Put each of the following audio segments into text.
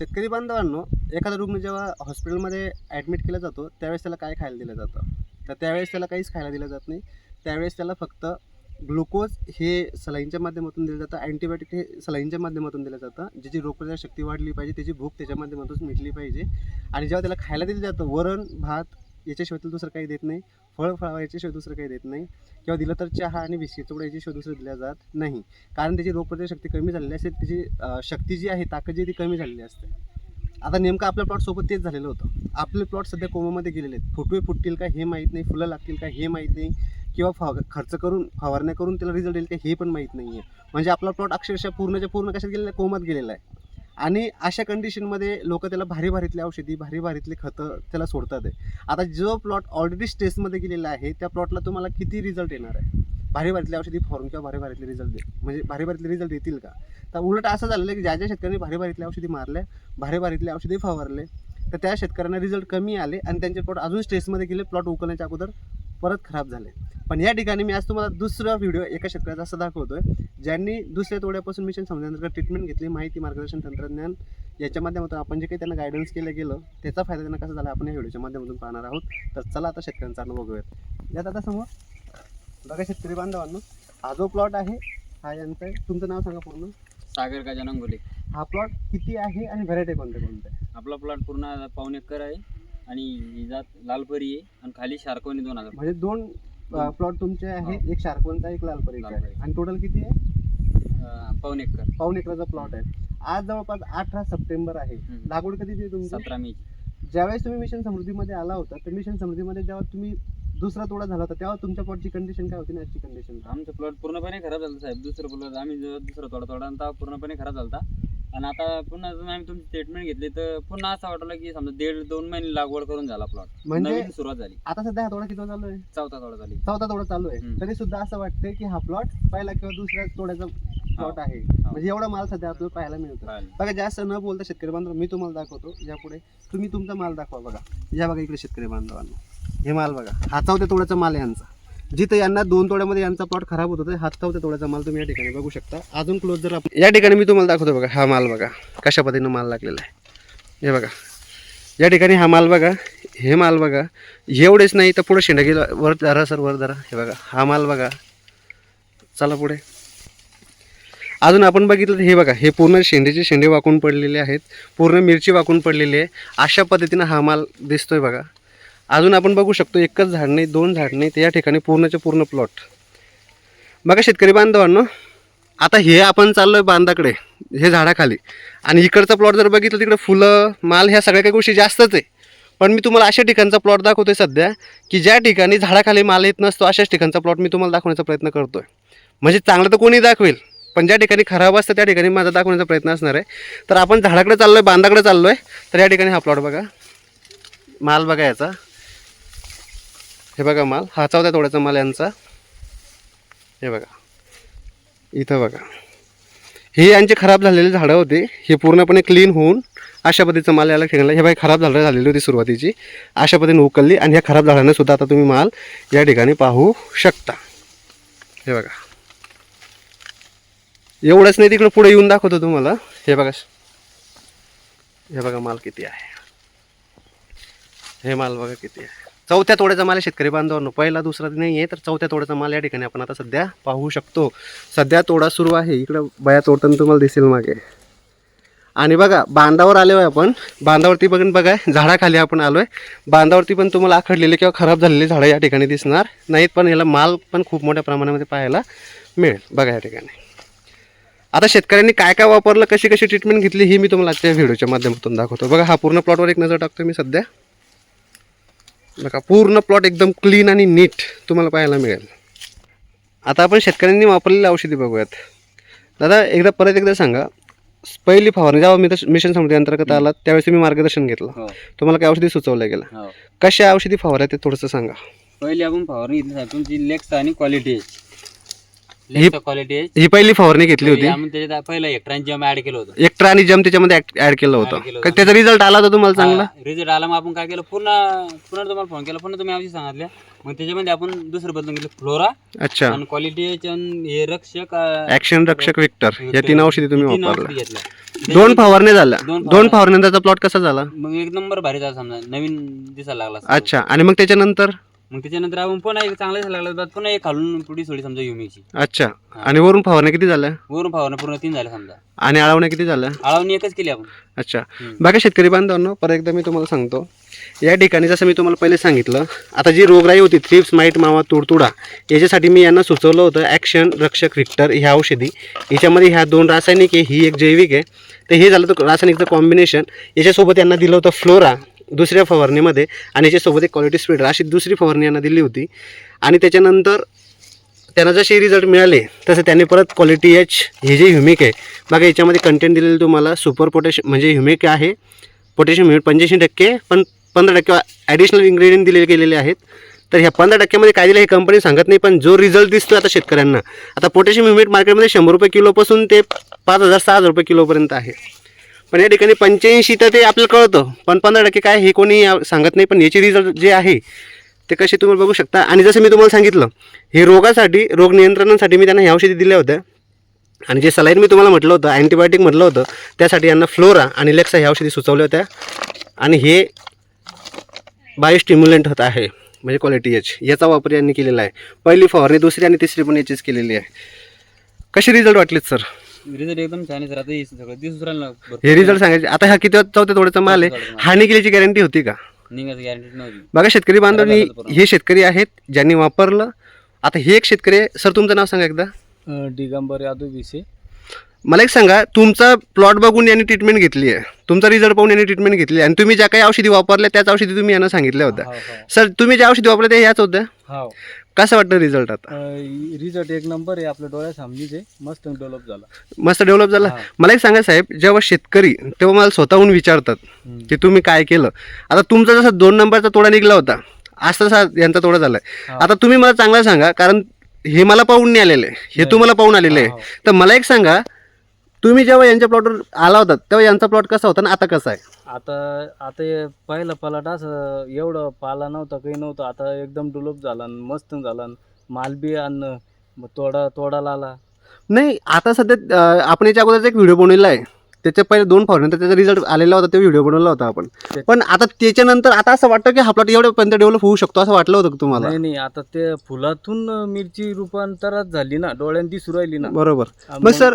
शेतकरी बांधवांनो एखादा रुग्ण जेव्हा हॉस्पिटलमध्ये ॲडमिट केला जातो त्यावेळेस त्याला काय खायला दिलं जातं? तर त्यावेळेस त्याला काहीच खायला दिलं जात नाही. त्यावेळेस त्याला फक्त ग्लुकोज हे सलाईनच्या माध्यमातून दिलं जातं अँटीबायोटिक हे सलाईनच्या माध्यमातून दिलं जातं ज्याची रोगप्रतिकार शक्ती वाढली पाहिजे त्याची भूक त्याच्या माध्यमातून मिटली पाहिजे. आणि जेव्हा त्याला खायला दिलं जातं वरण भात याच्याशिवाय त्याला दुसरं काही देत नाही. फळ फळावं याच्याशिवाय दुसरं काही देत नाही. किंवा दिलं तर चहा आणि बिस्किट चोडा याच्याशिवाय दुसरं दिल्या जात नाही. कारण त्याची रोगप्रतिकार शक्ती कमी झालेली असते. त्याची शक्ती जी आहे ताकद जी ती कमी झालेली असते. आता नेमकं आपल्या प्लॉटसोबत तेच झालेलं होतं. आपले प्लॉट सध्या कोमामध्ये गेलेले आहेत. फुटवे फुटतील का हे माहीत नाही. फुलं लागतील का हे माहीत नाही. किंवा फ खर्च करून फवारण्या करून त्याला रिझल्ट येईल का हे पण माहीत नाही आहे म्हणजे आपला प्लॉट अक्षरशः पूर्णच्या पूर्ण कशात गेलेला आहे? कोमात गेलेला आहे. आणि अशा कंडिशनमध्ये लोक त्याला भारी भारीतली औषधी भारी भारीतली खतं त्याला सोडतात. आहे आता जो प्लॉट ऑलरेडी स्टेजमध्ये गेलेला आहे त्या प्लॉटला तुम्हाला किती रिझल्ट येणार आहे? भारी भारीतली औषधी फॉर्म किंवा भारी भारीतले रिझल्ट दे म्हणजे भारी भारीतले रिझल्ट येतील का? तर उलट असं झालेलं आहे की ज्या ज्या शेतकऱ्यांनी भारी भारीतल्या औषधी मारल्या भारी भारीतले औषधी फवारले तर त्या शेतकऱ्यांना रिझल्ट कमी आले आणि त्यांचे प्लॉट अजून स्ट्रेसमध्ये गेले प्लॉट उकलण्याच्या अगोदर परत खराब झाले. पण या ठिकाणी मी आज तुम्हाला दुसरा व्हिडिओ एका शेतकऱ्याचा असं दाखवतोय ज्यांनी दुसऱ्या तोड्यापासून मिशन समजायला ट्रीटमेंट घेतली माहिती मार्गदर्शन तंत्रज्ञान याच्या माध्यमातून आपण जे काही त्यांना गायडन्स केलं गेलं त्याचा फायदा त्यांना कसा झाला आपण या व्हिडिओच्या माध्यमातून पाहणार आहोत. तर चला आता शेतकऱ्यांचा अनुभव बघूयात. यात आता समोर बघा शेतकरी बांधवांनो हा जो प्लॉट आहे हा यांचा आहे. तुमचं नाव सांगा पूर्ण. सागर जनंगोले हा प्लॉट किती आहे आणि व्हरायटी कोणत्या आहे? आपला प्लॉट पूर्ण पाऊन एकर आहे. आणि ही जात लालपरी आहे आणि खाली शार्कोनी दोन हजार. म्हणजे दोन प्लॉट तुमचे आहे हो. एक शार्कोनचा एक लालपरीचा आहे. लालपरी. आणि टोटल किती आहे? अं, पाऊन एकर. पाऊन एकराचा प्लॉट आहे. आज जवळपास अठरा सप्टेंबर आहे. हम्म. लागवड कधीची आहे तुमची? सतरा मे ज्यावेळेस तुम्ही मिशन समृद्धीमध्ये आला होता तर मिशन समृद्धीमध्ये जेव्हा तुम्ही दुसरा तोडा झाला होता तेव्हा तुमच्या प्लॉटची कंडिशन काय होती आणि आजची कंडिशन आमचं प्लॉट पूर्णपणे खराब झालं साहेब. दुसरं प्लॉट आम्ही जेव्हा दुसरं तोडा तोडा आणि तेव्हा पूर्णपणे खराब झाला आणि आता पुन्हा अजून आम्ही तुमची स्टेटमेंट घेतली तर पुन्हा असं वाटलं की समजा दीड दोन महिने लागवड करून झाला प्लॉट म्हणजे नवीन सुरुवात झाली. आता सध्या हा तोडा किती चालू आहे? चौथा तोडा झाली. चौथा तोडा चालू आहे. हम्म. तरी सुद्धा असं वाटतंय की हा प्लॉट पहिला किंवा दुसऱ्या तोड्याचा प्लॉट आहे. म्हणजे एवढा माल सध्या आपल्याला पाहायला मिळतो. बघा जास्त न बोलता शेतकरी बांधव मी तुम्हाला दाखवतो. यापुढे तुम्ही तुमचा माल दाखवा बघा. या बघा इकडे शेतकरी बांधवांना. हे माल बघा. हा चौथ्या तोड्याचा माल आहे यांचा. जिथं यांना दोन तोड्यामध्ये यांचा प्लॉट खराब होत होता हा चौथ्या तोड्याचा माल तुम्ही या ठिकाणी बघू शकता. अजून क्लोज जर आपण या ठिकाणी मी तुम्हाला दाखवतो बघा हा माल बघा कशा पद्धतीनं माल लागलेला आहे. हे बघा या ठिकाणी हा माल बघा हे माल बघा एवढेच नाही तर पुढे शेंडा गेला वर धरा सर वर धरा. हे बघा हा माल बघा चला पुढे. अजून आपण बघितलं तर हे बघा हे पूर्ण शेंडेचे शेंडे वाकून पडलेले आहेत पूर्ण मिरची वाकून पडलेली आहे. अशा पद्धतीनं हा माल दिसतोय बघा. अजून आपण बघू शकतो एकच झाड नाही दोन झाड नाही तर या ठिकाणी पूर्णचे पूर्ण प्लॉट बघा शेतकरी बांधवांनो आता हे आपण चाललोय बांधाकडे हे झाडाखाली. आणि इकडचा प्लॉट जर बघितलं तिकडे फुलं माल ह्या सगळ्या काही गोष्टी जास्तच आहे. पण मी तुम्हाला अशा ठिकाणचा प्लॉट दाखवतोय सध्या की ज्या ठिकाणी झाडाखाली माल येत नसतो अशाच ठिकाणचा प्लॉट मी तुम्हाला दाखवण्याचा प्रयत्न करतोय. म्हणजे चांगलं तर कोणी दाखवेल पण ज्या ठिकाणी खराब असतं त्या ठिकाणी माझा दाखवण्याचा प्रयत्न असणार आहे. तर आपण झाडाकडे चाललोय बांधाकडे चाललोय तर या ठिकाणी हा प्लॉट बघा. माल बघा याचा. हे बघा माल. हा चावता तोड्याचा माल यांचा. हे बघा. इथं बघा. हे यांचे खराब झालेले झाडं होते. हे पूर्णपणे क्लीन होऊन अशा पद्धतीचं माल याला ठिकाणला हे बाई खराब झाडं झालेली होती सुरुवातीची. अशा पद्धतीने उकलली आणि ह्या खराब झाडांना सुद्धा आता तुम्ही माल या ठिकाणी पाहू शकता. हे बघा. एवढंच नाही तिकडं पुढे येऊन दाखवतो तुम्हाला. हे बघा. हे बघा माल किती आहे. हे माल बघा किती आहे. चौथ्या तोड्याचा माल शेतकरी बांधवांनो. पहिला दुसरा नाही आहे तर चौथ्या तोड्याचा माल या ठिकाणी आपण आता सध्या पाहू शकतो. सध्या तोडा सुरू आहे. इकडं बया तोडताना तुम्हाला दिसेल मागे. आणि बघा बांधावर आलो आहे आपण. बांधावरती बघून बघा झाडाखाली आपण आलो आहे बांधावरती पण तुम्हाला आखडलेले किंवा खराब झालेली झाडं या ठिकाणी दिसणार नाहीत पण याला माल पण खूप मोठ्या प्रमाणामध्ये पाहायला मिळेल. बघा या ठिकाणी. आता शेतकऱ्यांनी काय काय वापरलं कशी कशी ट्रीटमेंट घेतली ही मी तुम्हाला आजच्या व्हिडिओच्या माध्यमातून दाखवतो. बघा हा पूर्ण प्लॉटवर एक नजर टाकतो मी सध्या. बघा पूर्ण प्लॉट एकदम क्लीन आणि नीट तुम्हाला पाहायला मिळेल. आता आपण शेतकऱ्यांनी वापरलेली औषधी बघूयात. दादा एकदा परत एकदा सांगा पहिली फवारणी जेव्हा मी मिशन समृद्धी अंतर्गत आला त्यावेळेस तुम्ही मार्गदर्शन घेतलं. हो. तुम्हाला काय औषधी सुचवलं गेलं? हो. कशा औषधी फवारा ते थोडंसं सांगा. पहिली आपण फवारणी तुमची लेक्स आणि क्वालिटी ही- क्वालिटी आहे ही पहिली फवारणी घेतली होती. आम्ही त्याच्यात पहिला एक्ट्रांची ऍड केलं होतं. एक्ट्रा आणि जम त्याच्यामध्ये ऍड केलं Add होतं. केलं का होतं. त्याचा रिझल्ट आला होता तुम्हाला चांगला? रिझल्ट आला. मग आपण काय केलं? पुन्हा पुन्हा तुम्हाला फोन केला. पुन्हा तुम्ही औषध सांगितल्या मग त्याच्यामध्ये आपण दुसरं बदलून घेतलं. फ्लोरा अच्छा. आणि क्वालिटी हे रक्षक अं, ॲक्शन रक्षक विक्टर या तीन औषधी तुम्ही तीन औषधी घेतल्या. दोन फवारण्या झाल्या. दोन दोन फवारण्या. त्याचा प्लॉट कसा झाला? मग एक नंबर भारी झाला समजा. नवीन दिसायला लागला. अच्छा. आणि मग त्याच्यानंतर? मग त्याच्यानंतर आपण पुन्हा एक चांगला दिसायला लागला पुन्हा एक खालून पुढी सोडी समजा युमीची अच्छा. आणि वरून फवारण्या किती झाल्या? वरून फवारणं पूर्ण तीन झाल्या समजा. आणि आळवण्या किती झाल्या? आळवणी एकच केली आपण. अच्छा. बघा शेतकरी बांधवांनो परत एकदा मी तुम्हाला सांगतो. या ठिकाणी जसं मी तुम्हाला पहिले सांगितलं आता जी रोगराई होती थ्रिप्स माईट मावा तुडतुडा याच्यासाठी मी यांना सुचवलं होतं ॲक्शन रक्षक विक्टर ह्या औषधी. याच्यामध्ये ह्या दोन रासायनिक आहे ही एक जैविक आहे. तर हे झालं तर रासायनिकचं कॉम्बिनेशन याच्यासोबत यांना दिलं होतं फ्लोरा दुसऱ्या फवारणीमध्ये आणि याच्यासोबत एक क्वालिटी स्प्रेडर अशी दुसरी फवारणी यांना दिली होती. आणि त्याच्यानंतर त्यांना जसे रिझल्ट मिळाले तसं त्याने परत क्वालिटी एच हे जे ह्युमिक आहे बघा याच्यामध्ये कंटेंट दिलेलं तुम्हाला सुपर पोटॅश म्हणजे ह्युमिक आहे. पोटॅशियम ह्युमिक पंच्याऐंशी टक्के पण पंधरा टक्के ॲडिशनल इन्ग्रेडियंट दिले गेलेले आहेत. तर ह्या पंधरा टक्क्यामध्ये काय दिलं हे कंपनी सांगत नाही पण जो रिझल्ट दिसतो आता शेतकऱ्यांना. आता पोटॅशियम ह्युमिक मार्केटमध्ये शंभर रुपये किलोपासून ते पाच हजार सहा हजार रुपये किलोपर्यंत आहे. पण या ठिकाणी पंच्याऐंशी तर ते आपल्याला कळतं. पण पंधरा टक्के काय हे कोणी सांगत नाही पण याचे रिझल्ट जे आहे ते कसे तुम्ही बघू शकता. आणि जसं मी तुम्हाला सांगितलं हे रोगासाठी रोग नियंत्रणासाठी मी त्यांना ह्या औषधी दिल्या होत्या. आणि जे सलाईन मी तुम्हाला म्हटलं होतं अँटीबायोटिक म्हटलं होतं त्यासाठी यांना फ्लोरा आणि लेक्सा ह्या औषधी सुचवल्या होत्या. आणि हे बायोस्टिम्युलंट होत आहे म्हणजे क्वालिटी एच याचा वापर यांनी केलेला आहे. पहिली फवारणी दुसरी आणि तिसरी पण याचीच केलेली आहे. कसे रिझल्ट वाटलेत सर रिझल्ट एकदम छान आहे आता हे सगळं दिसून राहिलं भरपूर. हे रिझल्ट सांगायचे. आता हा किती चौथ्या थोड्याचा माल आहे? हानी केल्याची गॅरंटी होती का? निघायची गॅरंटी नव्हती. बघा शेतकरी बांधवांनी. हे शेतकरी आहेत ज्यांनी वापरलं. आता हे एक शेतकरी आहे. सर तुमचं नाव सांगा एकदा. अ, दिगंबर यादव विसे. मला एक सांगा तुमचा प्लॉट बघून यांनी ट्रीटमेंट घेतली आहे. तुमचा रिझल्ट पाहून यांनी ट्रीटमेंट घेतली आहे. आणि तुम्ही ज्या काही औषधी वापरल्या त्याच औषधी तुम्ही यांना सांगितल्या होत्या. हो. सर तुम्ही ज्या औषधी वापरल्या त्या ह्याच होत्या? हो. कसं वाटतं रिझल्ट आता? रिझल्ट एक नंबर आहे आपल्या डोळ्यासामनीच आहे. मस्त डेव्हलप झाला. मस्त डेव्हलप झाला? हा. मला एक सांगा साहेब जेव्हा शेतकरी तेव्हा मला स्वतःहून विचारतात हम्म. की तुम्ही काय केलं? आता तुमचा जसा दोन नंबरचा तोडा निघला होता आज तसा यांचा तोडा झालाय. हा. आता तुम्ही मला चांगला सांगा कारण हे मला पाहून नाही आलेले. हे. तुम्हाला पाहून आलेले. हा, आहे तर मला एक सांगा तुम्ही जेव्हा यांच्या प्लॉटवर आला होता तेव्हा यांचा प्लॉट कसा होता आणि आता कसा आहे? आता आता हे पहिला पलाट असं एवढं पाला नव्हता काही नव्हतं. आता एकदम डेव्हलप झाला मस्त झाला माल बी आणि मग तोडा तोडाला आला. नाही आता सध्या अं, आपण याच्या अगोदरचा एक व्हिडिओ बनवलेला आहे. त्याच्या पहिले दोन फॉरनंतर त्याचा रिझल्ट आलेला होता तो व्हिडिओ बनवला होता आपण. पण आता त्याच्यानंतर आता असं वाटतं की हा प्लॉट एवढ्यापर्यंत डेव्हलप होऊ शकतो असं वाटलं होतं तुम्हाला? नाही नाही आता ते फुलातून मिरची रूपांतरात झाली ना डोळ्यात दिसू राहिली ना. बरोबर. मग- सर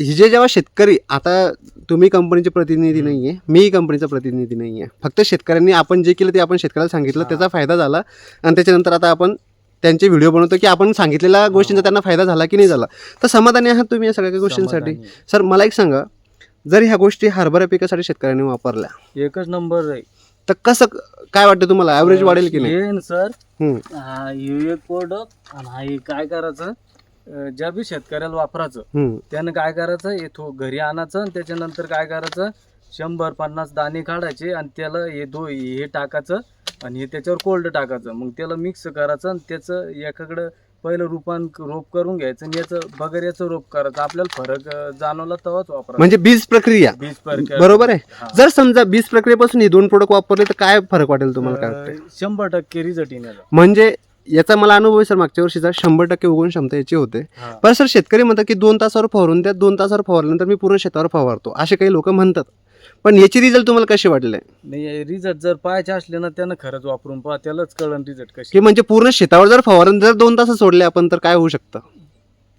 हे जे जेव्हा शेतकरी आता तुम्ही कंपनीचे प्रतिनिधी नाही आहे मीही कंपनीचा प्रतिनिधी नाही आहे फक्त शेतकऱ्यांनी आपण जे केलं ते आपण शेतकऱ्याला सांगितलं. त्याचा फायदा झाला. आणि त्याच्यानंतर आता आपण त्यांचे व्हिडिओ बनवतो की आपण सांगितलेल्या गोष्टींचा त्यांना फायदा झाला की नाही झाला. तर समाधानी आहात तुम्ही या सगळ्या गोष्टींसाठी. सर मला एक सांगा जर ह्या गोष्टी हरभरा पिकासाठी शेतकऱ्यांनी वापरल्या एकच नंबर आहे. तर कसं काय वाटतं तुम्हाला? ॲव्हरेज वाढेल की नाही? सर. हम्म. हा हे एक प्रोडक्ट आणि हा काय करायचं? अं, ज्या बी शेतकऱ्याला वापरायचं हम्म. त्यानं काय करायचं? हे थो घरी आणायचं आणि त्याच्यानंतर काय करायचं? शंभर पन्नास दाणे काढायचे आणि त्याला हे दो हे टाकायचं आणि हे त्याच्यावर कोल्ड टाकायचं. मग त्याला मिक्स करायचं आणि त्याचं एकाकडं पहिलं रूपान रोप करून घ्यायचं आणि याचं बगर याचं रोप करायचं. आपल्याला फरक जाणवला तेव्हाच वापरायचं. म्हणजे बीज प्रक्रिया. बीज प्रक्रिया. बरोबर आहे. जर समजा बीज प्रक्रियेपासून हे दोन प्रोडक्ट वापरले तर काय फरक वाटेल तुम्हाला? काय शंभर टक्के रिझल्ट येण्याचा म्हणजे याचा मला अनुभव आहे सर मागच्या वर्षीचा शंभर टक्के उगवण क्षमता याची होते. हा. पण सर शेतकरी म्हणतात की दोन तासावर फवारून द्या दोन तासावर फवारल्यानंतर मी पूर्ण शेतावर फवारतो. असे काही लोक म्हणतात. पण याची रिझल्ट तुम्हाला कसे वाटले? नाही रिझल्ट जर पाहायचे असले ना त्यानं खरंच वापरून पहा त्यालाच कळण रिझल्ट कशी. की म्हणजे पूर्ण शेतावर जर फवारण जर दोन तास सोडले आपण तर काय होऊ शकतं?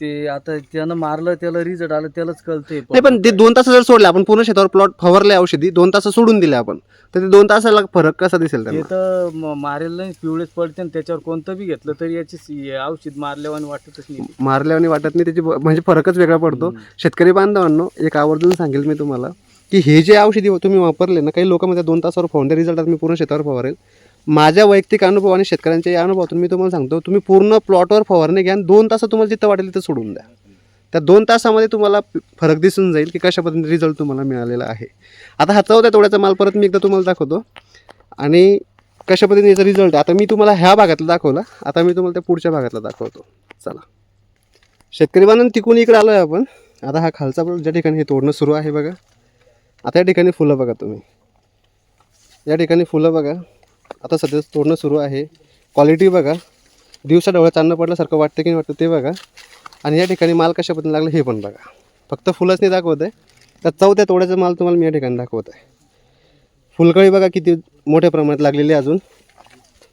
ते आता त्यानं मारलं त्याला रिझल्ट आलं त्यालाच कळते नाही पण ते दोन तास जर सोडले आपण पूर्ण शेतावर प्लॉट फवारले औषधी दोन तास सोडून दिले आपण तर ते दोन तासाला फरक कसा दिसेल ते त्यांना? तर म- मारेल नाही पिवळेच पडते आणि त्याच्यावर कोणतं बी घेतलं तरी याची सी- औषध मारल्यावानी वाटतच नाही मारल्याने वाटत नाही त्याची ब- म्हणजे फरकच वेगळा पडतो. शेतकरी बांधवांनो एक आवर्जून सांगेल मी तुम्हाला. की हे जे औषधी तुम्ही वापरले ना काही लोक म्हणतात दोन तासावर फवारणे रिझल्टात मी पूर्ण शेतावर फवारेल. माझ्या वैयक्तिक अनुभव आणि शेतकऱ्यांच्या या अनुभवातून मी तुम्हाला सांगतो तुम्ही पूर्ण प्लॉटवर फवारणी घ्या आणि दोन तास तुम्हाला जिथं वाटेल तिथं सोडून द्या. त्या दोन तासामध्ये तुम्हाला फरक दिसून जाईल की कशा पद्धतीने रिझल्ट तुम्हाला मिळालेला आहे. आता हा चौथ्या तोड्याचा माल परत मी एकदा तुम्हाला दाखवतो. आणि कशा पद्धतीने याचा रिझल्ट आता मी तुम्हाला ह्या भागातला दाखवला आता मी तुम्हाला त्या पुढच्या भागातला दाखवतो. चला. शेतकरी बांधून तिकून इकडे आलो आहे आपण. आता हा खालचा ज्या ठिकाणी हे तोडणं सुरू आहे बघा. आता या ठिकाणी फुलं बघा तुम्ही. या ठिकाणी फुलं बघा. आता सध्या तोडणं सुरू आहे. क्वालिटी बघा. दिवसा डोळ्यात चांदणं पडल्यासारखं वाटतं की नाही वाटतं ते बघा. आणि या ठिकाणी माल कशा पद्धतीने लागला हे पण बघा. फक्त फुलंच नाही दाखवत आहे. तर चौथ्या तोड्याचा माल तुम्हाला मी या ठिकाणी दाखवत आहे. फुलकळी बघा किती मोठ्या प्रमाणात लागलेली आहे अजून.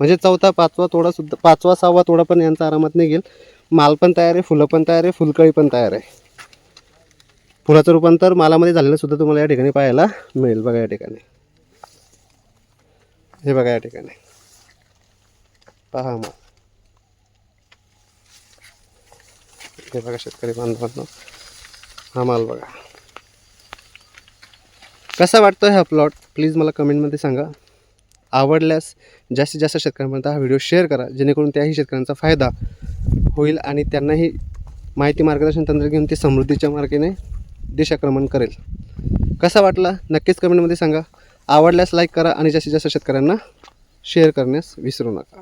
म्हणजे चौथा पाचवा तोडासुद्धा पाचवा सहावा तोडा पण यांचा आरामात निघेल. माल पण तयार आहे फुलं पण तयार आहे फुलकळी पण तयार आहे. फुलाचं रूपांतर मालामध्ये झालेलं सुद्धा तुम्हाला या ठिकाणी पाहायला मिळेल. बघा या ठिकाणी. हे बघा या ठिकाणी. पहा मग. हे बघा शेतकरी बांधवांनो. हा माल बघा. कसा वाटतो हा प्लॉट प्लीज मला कमेंटमध्ये सांगा. आवडल्यास जास्तीत जास्त शेतकऱ्यांपर्यंत हा व्हिडिओ शेअर करा. जेणेकरून त्याही शेतकऱ्यांचा फायदा होईल आणि त्यांनाही माहिती मार्गदर्शन तंत्र घेऊन ते समृद्धीच्या मार्गाने दिशाक्रमण करेल. कसा वाटला? नक्कीच कमेंटमध्ये सांगा. आवडल्यास लाईक करा आणि जास्तीत जास्त शेतकऱ्यांना शेअर करण्यास विसरू नका.